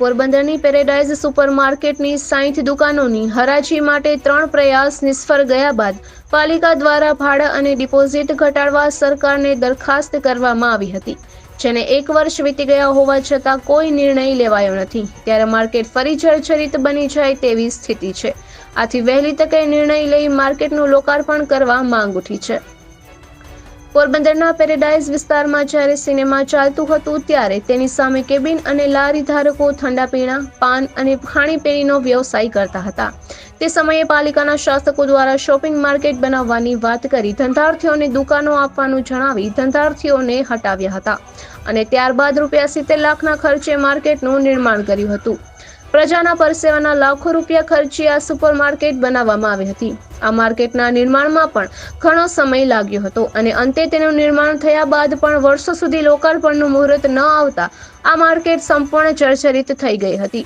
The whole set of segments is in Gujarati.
પોરબંદરની પેરેડાઇઝ સુપરમાર્કેટની સાઠ દુકાનોની હરાજી માટે ત્રણ પ્રયાસ નિષ્ફળ ગયા બાદ પાલિકા દ્વારા ભાડા અને ડિપોઝિટ ઘટાડવા સરકારને દરખાસ્ત કરવામાં આવી હતી. જેને એક વર્ષ વીતી ગયા હોવા છતાં કોઈ નિર્ણય લેવાયો નથી. ત્યારે માર્કેટ ફરી જર્જરિત બની જાય તેવી સ્થિતિ છે. આથી વહેલી તકે નિર્ણય લઈ માર્કેટનું લોકાર્પણ કરવા માંગ ઉઠી છે. પોરબંદરના પેરેડાઇઝ વિસ્તારમાં જ્યારે સિનેમા ચાલતું હતું ત્યારે તેની સામે કેબિન અને લારી ધારકો ઠંડા પીણા પાન અને ખાણીપીણીનો વ્યવસાય કરતા હતા. તે સમયે પાલિકાના શાસકો દ્વારા શોપિંગ માર્કેટ બનાવવાની વાત કરી ધંધાર્થીઓને દુકાનો આપવાનું જણાવી ધંધાર્થીઓને હટાવ્યા હતા અને ત્યારબાદ રૂપિયા સિત્તેર લાખના ખર્ચે માર્કેટનું નિર્માણ કર્યું હતું. પ્રજાના પરસેવાના લાખો રૂપિયા ખર્ચી આ સુપર માર્કેટ બનાવવામાં આવી હતી. આ માર્કેટના નિર્માણમાં પણ ઘણો સમય લાગ્યો હતો અને અંતે તેનું નિર્માણ થયા બાદ પણ વર્ષો સુધી લોકાર્પણનું મુહૂર્ત ન આવતા આ માર્કેટ સંપૂર્ણ જર્જરિત થઈ ગઈ હતી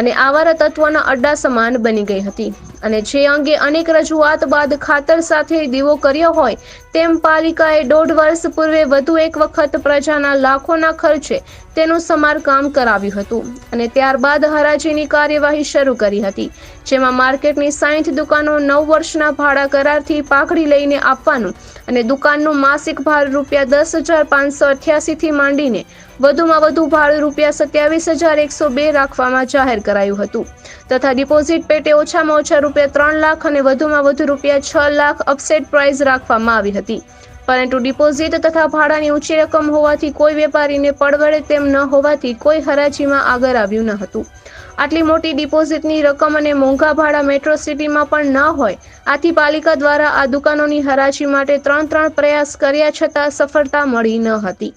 અને આવારા તત્વના અડ્ડા સમાન બની ગઈ હતી. અને જે અંગે અનેક રજૂઆત બાદ ખાતર સાથે દીવો કર્યો હોય તેમ પાલિકાએ દોઢ વર્ષ પૂર્વે વધુ એક વખત પ્રજાના લાખોના ખર્ચે તેનું સમારકામ કરાવ્યું હતું અને ત્યારબાદ હરાજીની કાર્યવાહી શરૂ કરી હતી, જેમાં માર્કેટની સાઠ દુકાનો નવ વર્ષના ભાડા કરારથી પાઘડી લઈને આપવાનું અને દુકાનનું માસિક ભાર રૂપિયા દસ હજાર પાંચસો અઠ્યાસીથી માંડીને વધુમાં વધુ ભાડું રૂપિયા સત્યાવીસ હજાર એકસો બે રાખવામાં જાહેર કરાયું હતું. તથા ડિપોઝિટ પેટે ઓછામાં ઓછા રૂપિયા ત્રણ લાખ અને વધુમાં વધુ રૂપિયા છ લાખ અપસેટ પ્રાઇઝ રાખવામાં આવી હતી. પરંતુ ડિપોઝિટ તથા ભાડાની ઊંચી રકમ હોવાથી કોઈ વેપારીને પડવડે તેમ ન હોવાથી કોઈ હરાજીમાં આગળ આવ્યું ન હતું. આટલી મોટી ડિપોઝિટની રકમ અને મોંઘા ભાડા મેટ્રો સિટીમાં પણ ન હોય, આથી પાલિકા દ્વારા આ દુકાનોની હરાજી માટે ત્રણ ત્રણ પ્રયાસ કર્યા છતાં સફળતા મળી ન હતી.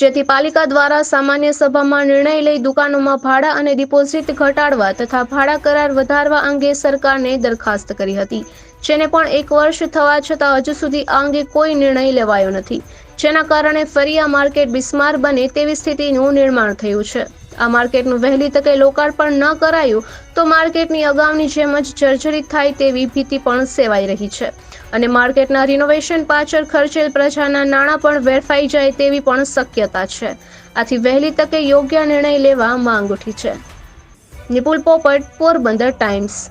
જેથી પાલિકા દ્વારા સામાન્ય સભામાં નિર્ણય લઈ દુકાનોમાં ભાડા અને ડિપોઝિટ ઘટાડવા તથા ભાડા કરાર વધારવા અંગે સરકારને દરખાસ્ત કરી હતી, જેને પણ એક વર્ષ થવા છતાં હજુ સુધી આ અંગે કોઈ નિર્ણય લેવાયો નથી. જેના કારણે ફરી આ માર્કેટ બિસ્માર બને તેવી સ્થિતિનું નિર્માણ થયું છે. આ માર્કેટનું વહેલી તકે લોકાર્પણ ન કરાયું, તો માર્કેટની અગાઉની જેમ જ જર્જરિત થાય તેવી ભીતિ પણ સેવાઈ રહી છે. અને માર્કેટના રિનોવેશન પાછળ ખર્ચેલ પ્રજાના નાણાં પણ વેરફાઈ જાય તેવી પણ શક્યતા છે. આથી વહેલી તકે યોગ્ય નિર્ણય લેવા માંગ ઉઠી છે. નિપુલ પોપટ, પોરબંદર ટાઈમ્સ.